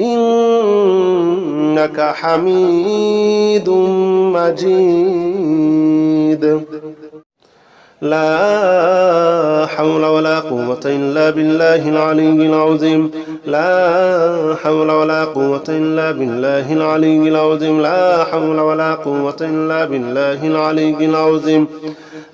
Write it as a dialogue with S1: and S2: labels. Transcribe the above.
S1: إنك حميد مجيد لا حول ولا قوة إلا بالله العلي العظيم لا حول ولا قوة إلا بالله العلي العظيم لا حول ولا قوة إلا بالله العلي العظيم